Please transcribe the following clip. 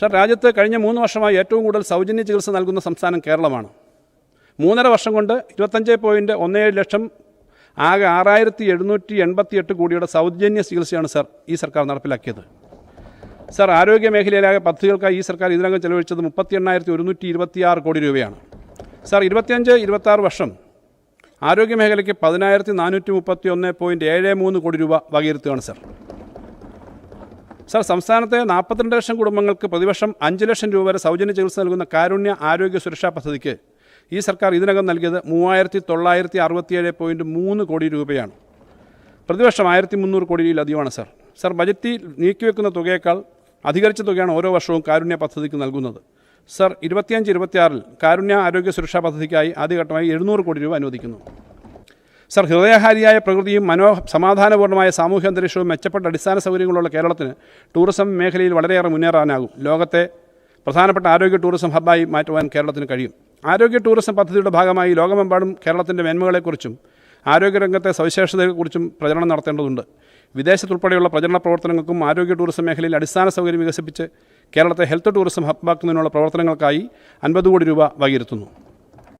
പക്ഷേ രാജ്യത്ത് കഴിഞ്ഞ മൂന്ന് വർഷമായി ഏറ്റവും കൂടുതൽ സൗജന്യ ചികിത്സ നൽകുന്ന സംസ്ഥാനം കേരളമാണ്. മൂന്നര വർഷം കൊണ്ട് ഇരുപത്തഞ്ച് പോയിന്റ് ഒന്നേഴ് ലക്ഷം ആകെ ആറായിരത്തി എഴുന്നൂറ്റി എൺപത്തി എട്ട് കോടിയുടെ സൗജന്യ ചികിത്സയാണ് സർ ഈ സർക്കാർ നടപ്പിലാക്കിയത്. സർ ആരോഗ്യ മേഖലയിലാകെ പദ്ധതികൾക്കായി ഈ സർക്കാർ ഇതിനകം ചെലവഴിച്ചത് മുപ്പത്തി എണ്ണായിരത്തി ഒരുന്നൂറ്റി ഇരുപത്തിയാറ് കോടി രൂപയാണ്. സർ ഇരുപത്തിയഞ്ച് ഇരുപത്താറ് വർഷം ആരോഗ്യ മേഖലയ്ക്ക് പതിനായിരത്തി നാനൂറ്റി മുപ്പത്തി ഒന്ന് പോയിന്റ് ഏഴ് മൂന്ന് കോടി രൂപ വകയിരുത്തുകയാണ് സർ. സർ സംസ്ഥാനത്തെ നാൽപ്പത്തിരണ്ട് ലക്ഷം കുടുംബങ്ങൾക്ക് പ്രതിവർഷം അഞ്ച് ലക്ഷം രൂപ വരെ സൗജന്യ ചികിത്സ നൽകുന്ന കാരുണ്യ ആരോഗ്യ സുരക്ഷാ പദ്ധതിക്ക് ഈ സർക്കാർ ഇതിനകം നൽകിയത് മൂവായിരത്തി തൊള്ളായിരത്തി അറുപത്തിയേഴ് പോയിന്റ് മൂന്ന് കോടി രൂപയാണ്. പ്രതിവർഷം ആയിരത്തി മുന്നൂറ് കോടിയിലധികമാണ് സർ. സർ ബജറ്റിൽ നീക്കിവെക്കുന്ന തുകയേക്കാൾ അധികരിച്ച തുകയാണ് ഓരോ വർഷവും കാരുണ്യ പദ്ധതിക്ക് നൽകുന്നത്. സർ ഇരുപത്തിയഞ്ച് ഇരുപത്തിയാറിൽ കാരുണ്യ ആരോഗ്യ സുരക്ഷാ പദ്ധതിക്കായി ആദ്യഘട്ടമായി എഴുന്നൂറ് കോടി രൂപ അനുവദിക്കുന്നു. സർ ഹൃദയഹാരിയായ പ്രകൃതിയും മനോ സമാധാനപൂർണമായ സാമൂഹ്യ അന്തരീക്ഷവും മെച്ചപ്പെട്ട അടിസ്ഥാന സൗകര്യങ്ങളുള്ള കേരളത്തിന് ടൂറിസം മേഖലയിൽ വളരെയേറെ മുന്നേറാനാകും. ലോകത്തെ പ്രധാനപ്പെട്ട ആരോഗ്യ ടൂറിസം ഹബ്ബായി മാറ്റുവാൻ കേരളത്തിന് കഴിയും. ആരോഗ്യ ടൂറിസം പദ്ധതിയുടെ ഭാഗമായി ലോകമെമ്പാടും കേരളത്തിന്റെ മേന്മകളെക്കുറിച്ചും ആരോഗ്യരംഗത്തെ സവിശേഷതയെക്കുറിച്ചും പ്രചരണം നടത്തേണ്ടതുണ്ട്. വിദേശത്തുൾപ്പെടെയുള്ള പ്രചരണ പ്രവർത്തനങ്ങൾക്കും ആരോഗ്യ ടൂറിസം മേഖലയിൽ അടിസ്ഥാന സൗകര്യം വികസിപ്പിച്ച് കേരളത്തെ ഹെൽത്ത് ടൂറിസം ഹബ്ബാക്കുന്നതിനുള്ള പ്രവർത്തനങ്ങൾക്കായി അൻപത് കോടി രൂപ വകയിരുത്തുന്നു.